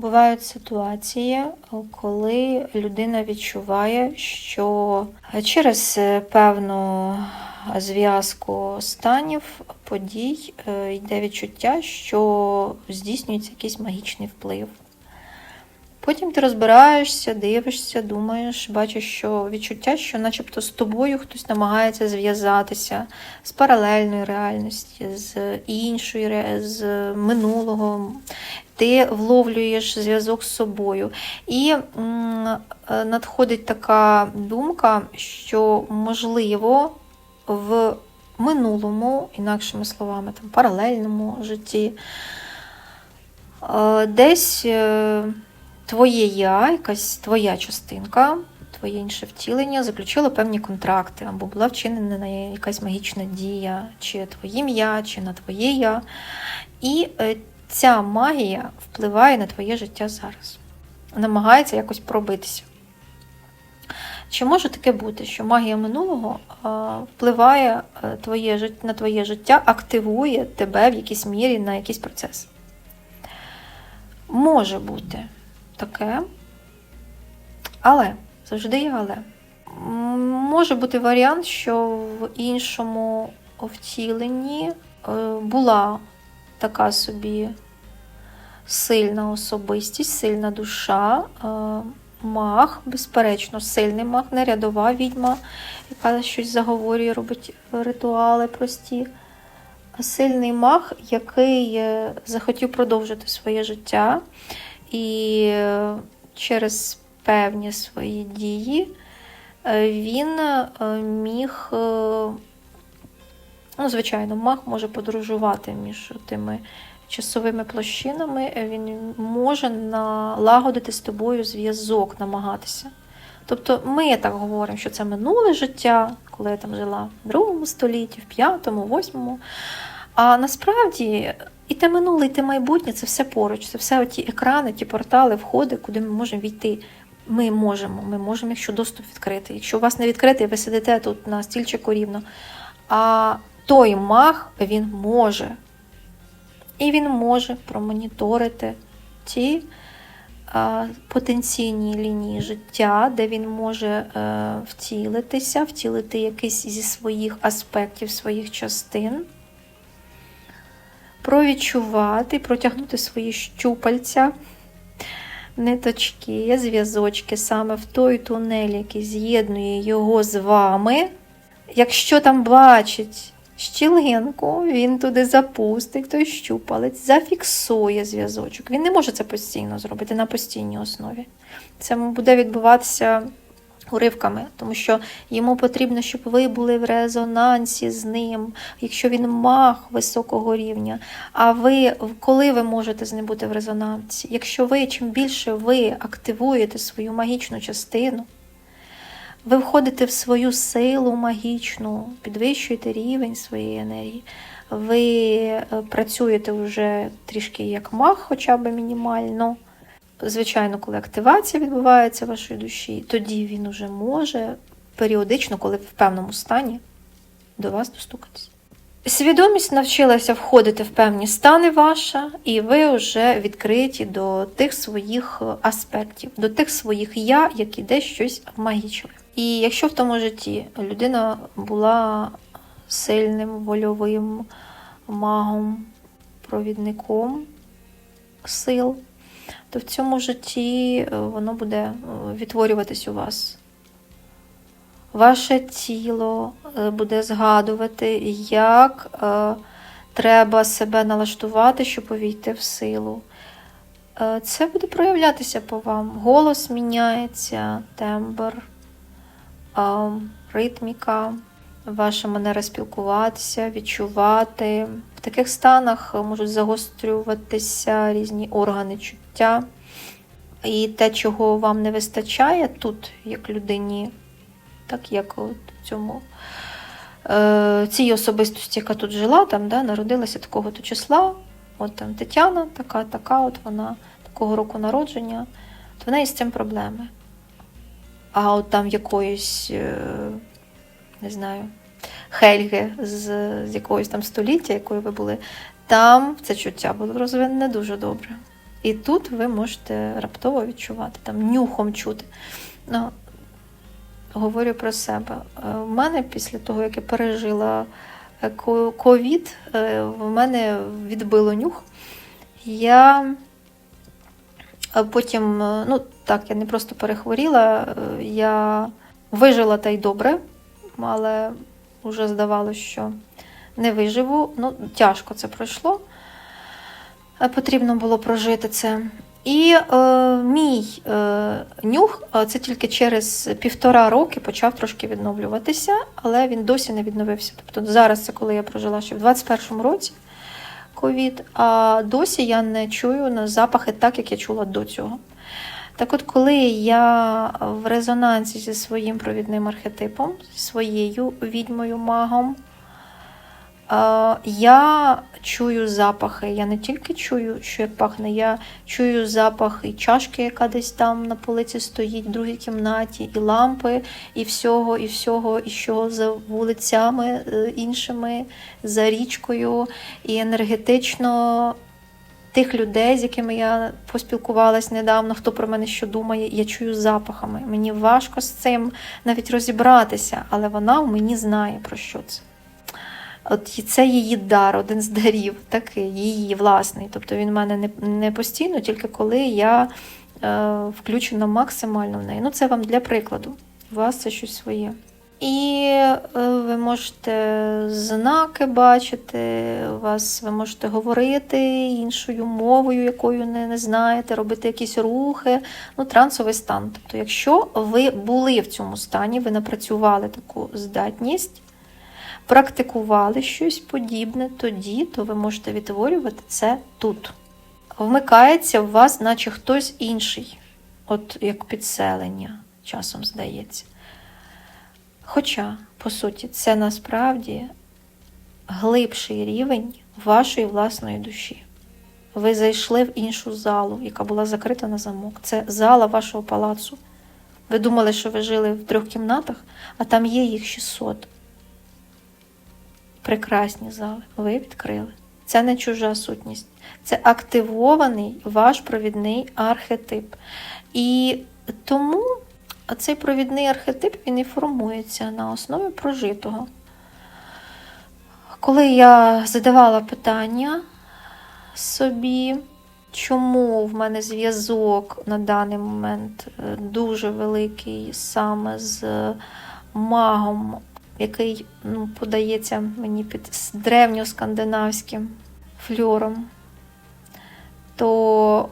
Бувають ситуації, коли людина відчуває, що через е, певну зв'язку станів, подій е, йде відчуття, що здійснюється якийсь магічний вплив. Потім ти розбираєшся, дивишся, думаєш, бачиш, що відчуття, що начебто з тобою хтось намагається зв'язатися з паралельної реальності, з іншої, з минулого. Ти вловлюєш зв'язок з собою. І е, надходить така думка, що можливо в минулому, інакшими словами, там, паралельному житті, е, десь. Твоє я, якась твоя частинка, твоє інше втілення заключило певні контракти, або була вчинена на якась магічна дія, чи твоїм я, чи на твоє я. І е, ця магія впливає на твоє життя зараз, намагається якось пробитися. Чи може таке бути, що магія минулого впливає е, твоє, на твоє життя, активує тебе в якійсь мірі на якийсь процес? Може бути таке. Але, завжди є але. Може бути варіант, що в іншому втіленні е, була така собі сильна особистість, сильна душа, е, маг, безперечно, сильний маг, не рядова відьма, яка щось заговорює, робить ритуали прості. Сильний маг, який е, захотів продовжити своє життя і е, через певні свої дії е, він е, міг, ну, звичайно, маг може подорожувати між тими часовими площинами, він може налагодити з тобою зв'язок, намагатися. Тобто ми так говоримо, що це минуле життя, коли я там жила в другому столітті, в п'ятому, восьмому. А насправді і те минуле, і те майбутнє це все поруч. Це все ті екрани, ті портали, входи, куди ми можемо війти. Ми можемо, ми можемо, якщо доступ відкритий. Якщо у вас не відкритий, ви сидите тут на стільчику рівно. А той маг він може. І він може промоніторити ті а, потенційні лінії життя, де він може е, втілитися, втілити якийсь зі своїх аспектів, своїх частин провідчувати, протягнути свої щупальця, ниточки, зв'язочки саме в той тунель, який з'єднує його з вами. Якщо там бачить щілинку, він туди запустить той щупалець, зафіксує зв'язочок. Він не може це постійно зробити на постійній основі. Це буде відбуватися уривками, тому що йому потрібно, щоб ви були в резонансі з ним, якщо він маг високого рівня. А ви, коли ви можете з ним бути в резонансі? Якщо ви, чим більше ви активуєте свою магічну частину, ви входите в свою силу магічну, підвищуєте рівень своєї енергії, ви е, працюєте вже трішки як маг, хоча б мінімально. Звичайно, коли активація відбувається вашої душі, тоді він уже може періодично, коли в певному стані, до вас достукатися. Свідомість навчилася входити в певні стани ваша, і ви вже відкриті до тих своїх аспектів, до тих своїх я, які десь щось магічили. І якщо в тому житті людина була сильним, вольовим магом, провідником сил, то в цьому житті е, воно буде е, відтворюватись у вас. Ваше тіло е, буде згадувати, як треба себе налаштувати, щоб увійти в силу. Це буде проявлятися по вам. Голос міняється, тембр, е, ритміка, ваша манера спілкуватися, відчувати. В таких станах можуть загострюватися різні органи чуття. І те, чого вам не вистачає тут, як людині, так як от цьому е, цій особистості, яка тут жила, там, да, народилася такого то числа. От там Тетяна, така, така, от вона такого року народження, то в неї з цим проблеми. А от там якоїсь, е, не знаю, Хельги з, з якогось там століття, якою ви були, там це чуття було розвинене дуже добре. І тут ви можете раптово відчувати, там нюхом чути. Ну, говорю про себе. Е, В мене після того, як я пережила е, ковід, е, в мене відбило нюх. Я потім, е, ну так, я не просто перехворіла, е, я вижила та й добре, але вже здавалося, що не виживу. Ну, тяжко це пройшло. Е, Потрібно було прожити це. І е, мій е, нюх е, це тільки через півтора роки почав трошки відновлюватися, але він досі не відновився. Тобто зараз це коли я прожила ще в 21-му році ковід, а досі я не чую на запахи так, як я чула до цього. Так от, коли я в резонансі зі своїм провідним архетипом, зі своєю відьмою магом, е, я чую запахи. Я не тільки чую, що як пахне, я чую запах і чашки, яка десь там на полиці стоїть, в другій кімнаті, і лампи, і всього, і всього, і що за вулицями е, іншими, за річкою, і енергетично. Тих людей, з якими я поспілкувалась недавно, хто про мене що думає, я чую запахами. Мені важко з цим навіть розібратися, але вона в мені знає про що це. От це її дар, один з дарів, такий, її власний. Тобто він в мене не, постійно, тільки коли я е, включена максимально в неї. Ну, це вам для прикладу. У вас це щось своє. І е, ви можете знаки бачити, вас ви можете говорити іншою мовою, якою не, не знаєте, робити якісь рухи, ну, трансовий стан. Тобто, якщо ви були в цьому стані, ви напрацювали таку здатність, практикували щось подібне тоді, то ви можете відтворювати це тут. Вмикається в вас, наче хтось інший, от як підселення, часом здається. Хоча, по суті, це насправді глибший рівень вашої власної душі. Ви зайшли в іншу залу, яка була закрита на замок. Це зала вашого палацу. Ви думали, що ви жили в трьох кімнатах, а там є їх 600. Прекрасні зали. Ви відкрили. Це не чужа сутність. Це активований ваш провідний архетип. І тому цей провідний архетип він і формується на основі прожитого. Коли я задавала питання собі, чому в мене зв'язок на даний момент е, дуже великий саме з магом, який ну, подається мені під древньоскандинавським фльором, то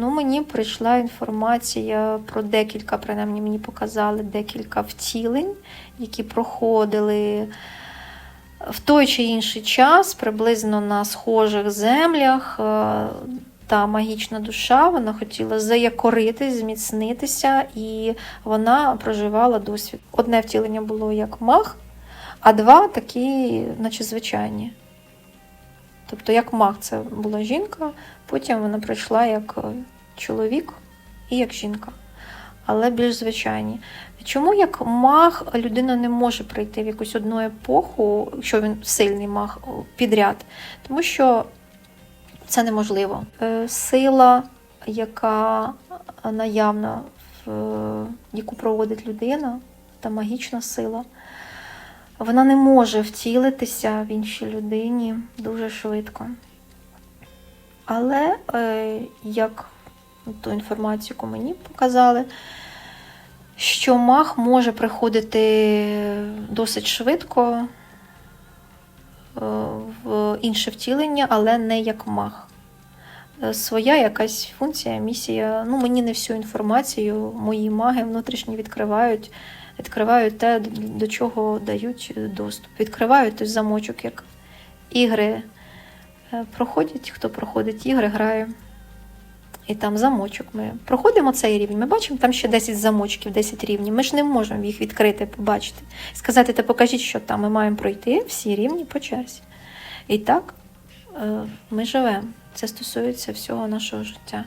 ну, мені прийшла інформація про декілька, принаймні мені показали декілька втілень, які проходили в той чи інший час, приблизно на схожих землях. е, Та магічна душа, вона хотіла заякоритись, зміцнитися, і вона проживала досвід. Одне втілення було як маг, а два такі, наче звичайні. Тобто, як маг це була жінка, потім вона прийшла як е, чоловік і як жінка, але більш звичайні. Чому як маг людина не може прийти в якусь одну епоху, якщо він сильний маг підряд? Тому що це неможливо. Е, Сила, яка наявна, е, яку проводить людина, та магічна сила, вона не може втілитися в іншій людині дуже швидко. Але е, як ту інформацію, яку мені показали, що маг може приходити досить швидко е, в інше втілення, але не як маг. Е, Своя якась функція, місія. Ну, мені не всю інформацію, мої маги внутрішні відкривають, відкривають те, до чого дають доступ. Відкривають той замочок, як ігри е, проходять, хто проходить ігри, грає. І там замочок. Ми проходимо цей рівень. Ми бачимо там ще 10 замочків, 10 рівнів. Ми ж не можемо їх відкрити, побачити. Сказати, та покажіть, що там. Ми маємо пройти всі рівні по черзі. І так е, ми живемо. Це стосується всього нашого життя.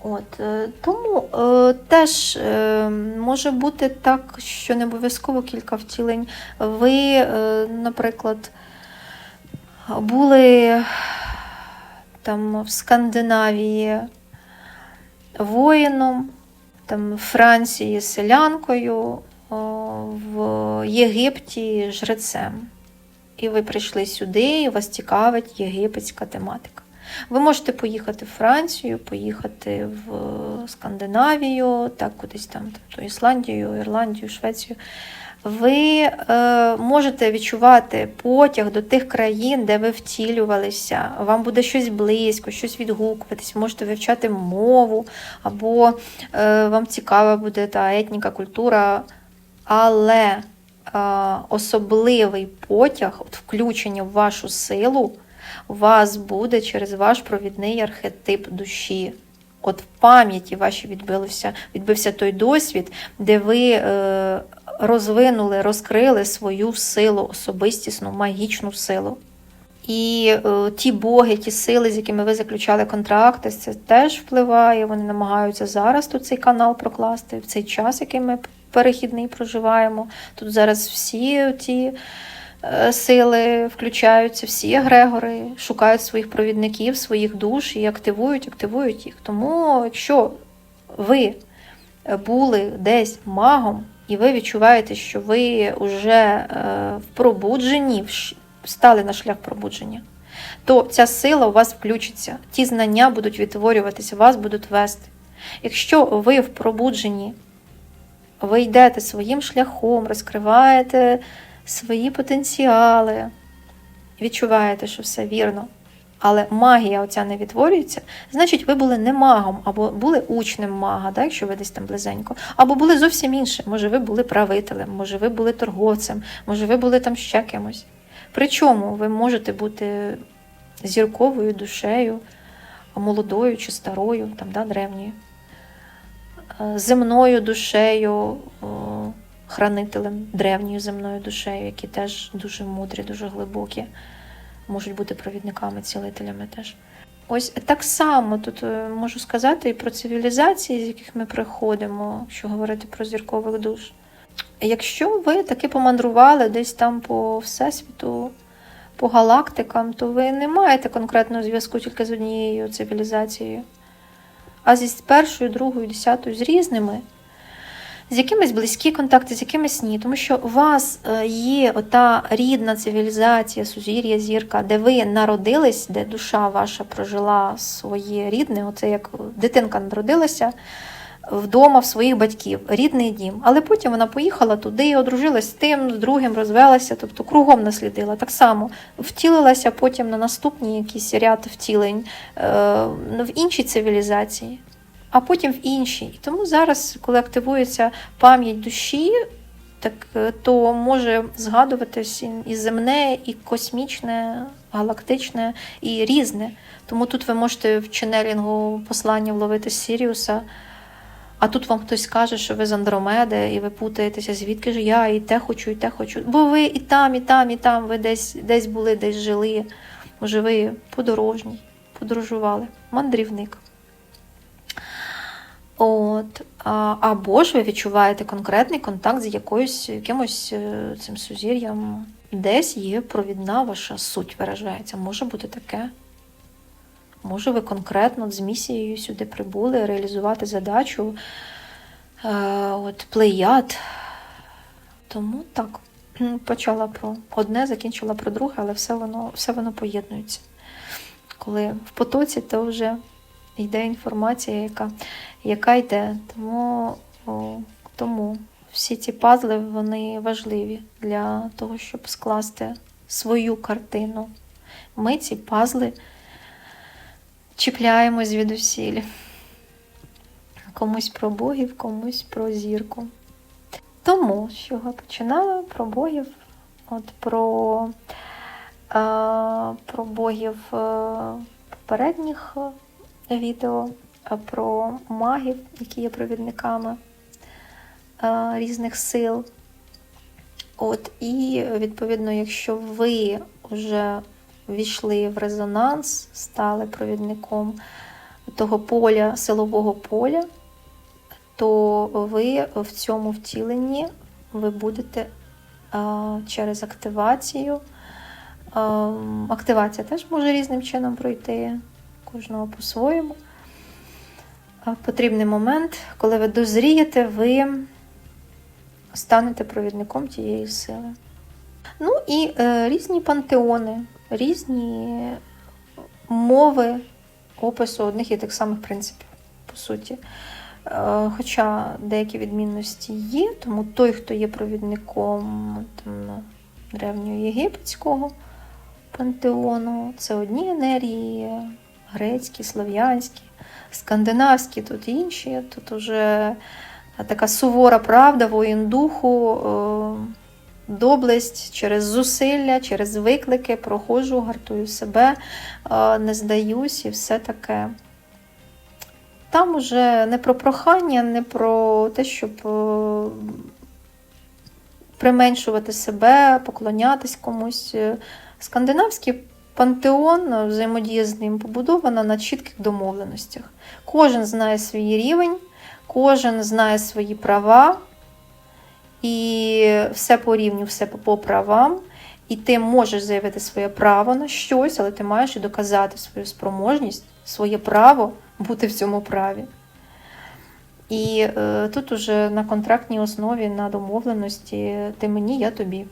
От, е, тому е, теж е, може бути так, що не обов'язково кілька втілень. Ви, е, наприклад, були там в Скандинавії воїном, там в Франції селянкою, в Єгипті жрецем. І ви прийшли сюди, і вас цікавить єгипетська тематика. Ви можете поїхати в Францію, поїхати в Скандинавію, так кудись там, тобто Ісландію, Ірландію, Швецію. Ви е, можете відчувати потяг до тих країн, де ви втілювалися. Вам буде щось близько, щось відгукуватись, можете вивчати мову, або е, вам цікава буде та етніка, культура. Але особливий потяг, от включення в вашу силу, вас буде через ваш провідний архетип душі. От в пам'яті вашій відбився, відбився той досвід, де ви е, розвинули, розкрили свою силу, особистісну, магічну силу. І е, ті боги, ті сили, з якими ви заключали контракти, це теж впливає. Вони намагаються зараз тут цей канал прокласти, в цей час, який ми перехідний проживаємо. Тут зараз всі ті е, сили включаються, всі егрегори, шукають своїх провідників, своїх душ і активують, активують їх. Тому, якщо ви були десь магом, і ви відчуваєте, що ви вже е, в пробудженні, стали на шлях пробудження, то ця сила у вас включиться, ті знання будуть відтворюватися, вас будуть вести. Якщо ви в пробудженні, ви йдете своїм шляхом, розкриваєте свої потенціали, відчуваєте, що все вірно, але магія оця не відтворюється, значить, ви були не магом, або були учнем мага, да, якщо ви десь там близенько, або були зовсім іншим. Може, ви були правителем, може, ви були торговцем, може, ви були там ще кимось. Причому ви можете бути зірковою душею, молодою чи старою, там, да, древньою, земною душею, хранителем древньою земною душею, які теж дуже мудрі, дуже глибокі, можуть бути провідниками, цілителями теж. Ось так само тут е, можу сказати і про цивілізації, з яких ми приходимо, якщо говорити про зіркових душ. Якщо ви таки помандрували десь там по всесвіту, по галактикам, то ви не маєте конкретного зв'язку тільки з однією цивілізацією, а зі першою, другою, десятою, з різними, з якимись близькі контакти, з якимись ні. Тому що у вас е, є ота рідна цивілізація, сузір'я, зірка, де ви народились, де душа ваша прожила своє рідне, оце як дитинка народилася вдома в своїх батьків, рідний дім. Але потім вона поїхала туди, одружилась з тим, з другим, розвелася, тобто кругом наслідила. Так само втілилася потім на наступні якісь ряд втілень е, в іншій цивілізації, а потім в іншій. І тому зараз, коли активується пам'ять душі, так е, то може згадуватись і- земне, і космічне, галактичне, і різне. Тому тут ви можете в ченелінгу послання вловити Сіріуса. А тут вам хтось скаже, що ви з Андромеди, і ви путаєтеся, звідки ж я і те хочу, і те хочу. Бо ви і там, і там, і там, ви десь, десь були, десь жили. Може, ви подорожній, подорожували, мандрівник. От, або ж ви відчуваєте конкретний контакт з якоюсь, якимось е, цим сузір'ям. Десь є провідна ваша суть виражається. Може бути таке. Може, ви конкретно з місією сюди прибули реалізувати задачу е, от, плеяд. Тому так, почала про одне, закінчила про друге, але все воно, все воно поєднується. Коли в потоці, то вже йде інформація, яка, яка йде. Тому, о, тому всі ці пазли вони важливі для того, щоб скласти свою картину. Ми ці пазли чіпляємось звідусіль. Комусь про богів, комусь про зірку. Тому, з чого починала про богів, от про, а, про богів попередніх е, відео, про магів, які є провідниками а, різних сил. От, і відповідно, якщо ви вже війшли в резонанс, стали провідником того поля, силового поля, то ви в цьому втіленні ви будете через активацію. Активація теж може різним чином пройти. кожного по-своєму. А Потрібний момент, коли ви дозрієте, ви станете провідником тієї сили. Ну і е, різні пантеони, різні мови опису одних і тих самих принципів, по суті. Е, Хоча деякі відмінності є, тому той, хто є провідником там, ну, древньоєгипетського пантеону, це одні енергії, грецькі, слов'янські, скандинавські, тут інші. Тут уже така сувора правда, воїн духу, е, доблесть через зусилля, через виклики, проходжу, гартую себе, е, не здаюсь і все таке. Там уже не про прохання, не про те, щоб е, применшувати себе, поклонятись комусь. Скандинавський пантеон, взаємодія з ним побудована на чітких домовленостях. Кожен знає свій рівень, кожен знає свої права, і все по рівню, все по правам. І ти можеш заявити своє право на щось, але ти маєш і доказати свою спроможність, своє право бути в цьому праві. І е, тут уже на контрактній основі, на домовленості, ти мені, я тобі.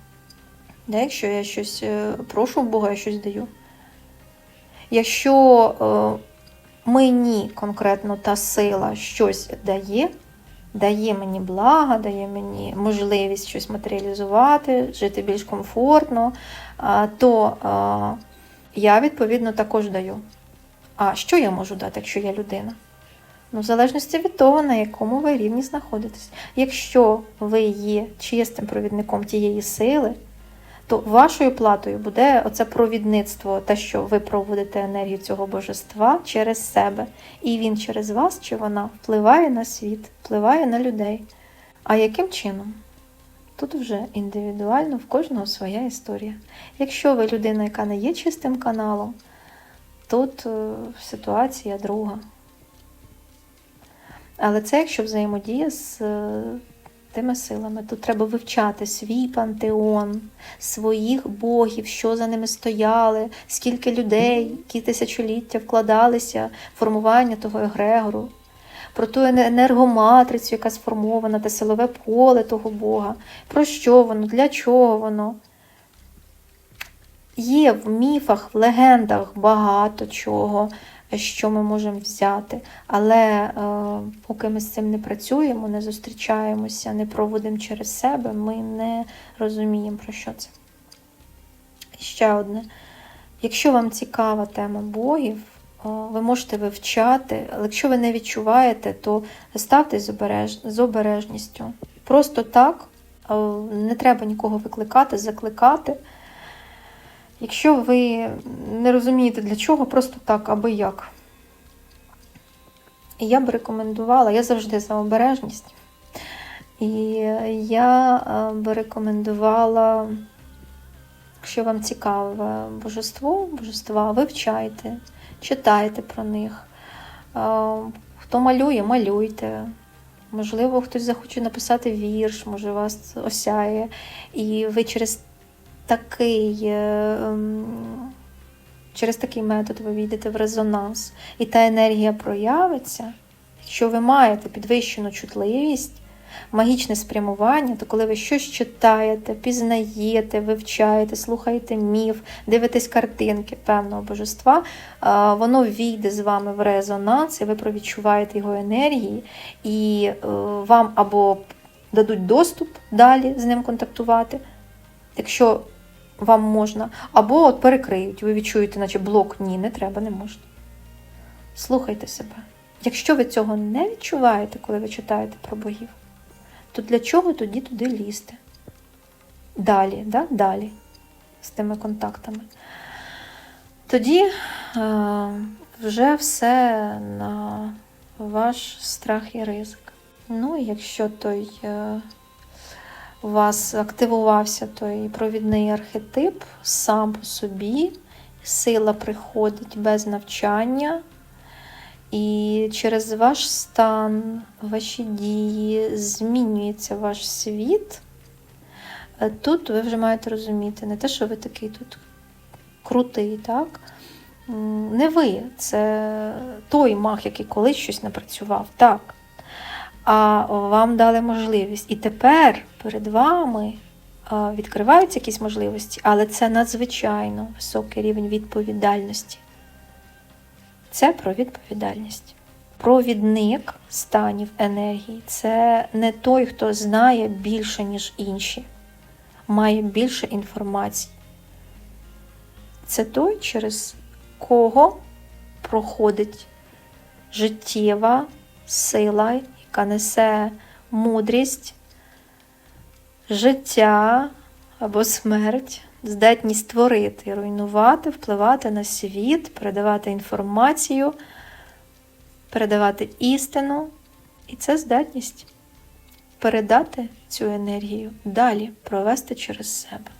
Да, якщо я щось е, прошу в Бога, я щось даю. Якщо е, мені конкретно та сила щось дає, дає мені блага, дає мені можливість щось матеріалізувати, жити більш комфортно, то я, відповідно, також даю. А що я можу дати, якщо я людина? Ну, в залежності від того, на якому ви рівні знаходитесь. Якщо ви є чистим провідником тієї сили, то вашою платою буде оце провідництво, те, що ви проводите енергію цього божества через себе. І він через вас чи вона впливає на світ, впливає на людей. А яким чином? Тут вже індивідуально в кожного своя історія. Якщо ви людина, яка не є чистим каналом, тут е, ситуація друга. Але це якщо взаємодія з е, тими силами. Тут треба вивчати свій пантеон, своїх богів, що за ними стояли, скільки людей, які тисячоліття вкладалися в формування того егрегору, про ту енергоматрицю, яка сформована, те силове поле того Бога, про що воно, для чого воно. Є в міфах, в легендах багато чого що ми можемо взяти. Але е, поки ми з цим не працюємо, не зустрічаємося, не проводимо через себе, ми не розуміємо, про що це. Ще одне. Якщо вам цікава тема богів, е, ви можете вивчати, але якщо ви не відчуваєте, то ставте з, обереж... з обережністю. Просто так, е, не треба нікого викликати, закликати. Якщо ви не розумієте для чого, просто так, аби як. Я б рекомендувала, я завжди за обережність. І я е, б рекомендувала, якщо вам цікаве божество, божества, вивчайте, читайте про них. Е, хто малює, малюйте. Можливо, хтось захоче написати вірш, може вас осяє. І ви через такий е, ем, через такий метод ви війдете в резонанс, і та енергія проявиться. Якщо ви маєте підвищену чутливість, магічне спрямування, то коли ви щось читаєте, пізнаєте, вивчаєте, слухаєте міф, дивитесь картинки певного божества, воно війде з вами в резонанс, і ви провідчуваєте його енергії, і е, вам або дадуть доступ далі з ним контактувати. Якщо вам можна, або от перекриють, ви відчуєте, наче блок ні, не треба, не можна. Слухайте себе. Якщо ви цього не відчуваєте, коли ви читаєте про богів, то для чого тоді туди лізти? Далі, да? далі з тими контактами. Тоді е, вже все на ваш страх і ризик. Ну, і якщо той. Е, у вас активувався той провідний архетип сам по собі, сила приходить без навчання, і через ваш стан, ваші дії змінюється ваш світ. Тут ви вже маєте розуміти, не те, що ви такий тут крутий, так? не ви, це той маг, який колись щось напрацював, так. А вам дали можливість. І тепер перед вами відкриваються якісь можливості, але це надзвичайно високий рівень відповідальності. Це про відповідальність. Провідник станів енергії це не той, хто знає більше, ніж інші, має більше інформації. Це той, через кого проходить життєва сила, яка несе мудрість, життя або смерть, здатність створити, руйнувати, впливати на світ, передавати інформацію, передавати істину. І це здатність передати цю енергію далі, провести через себе.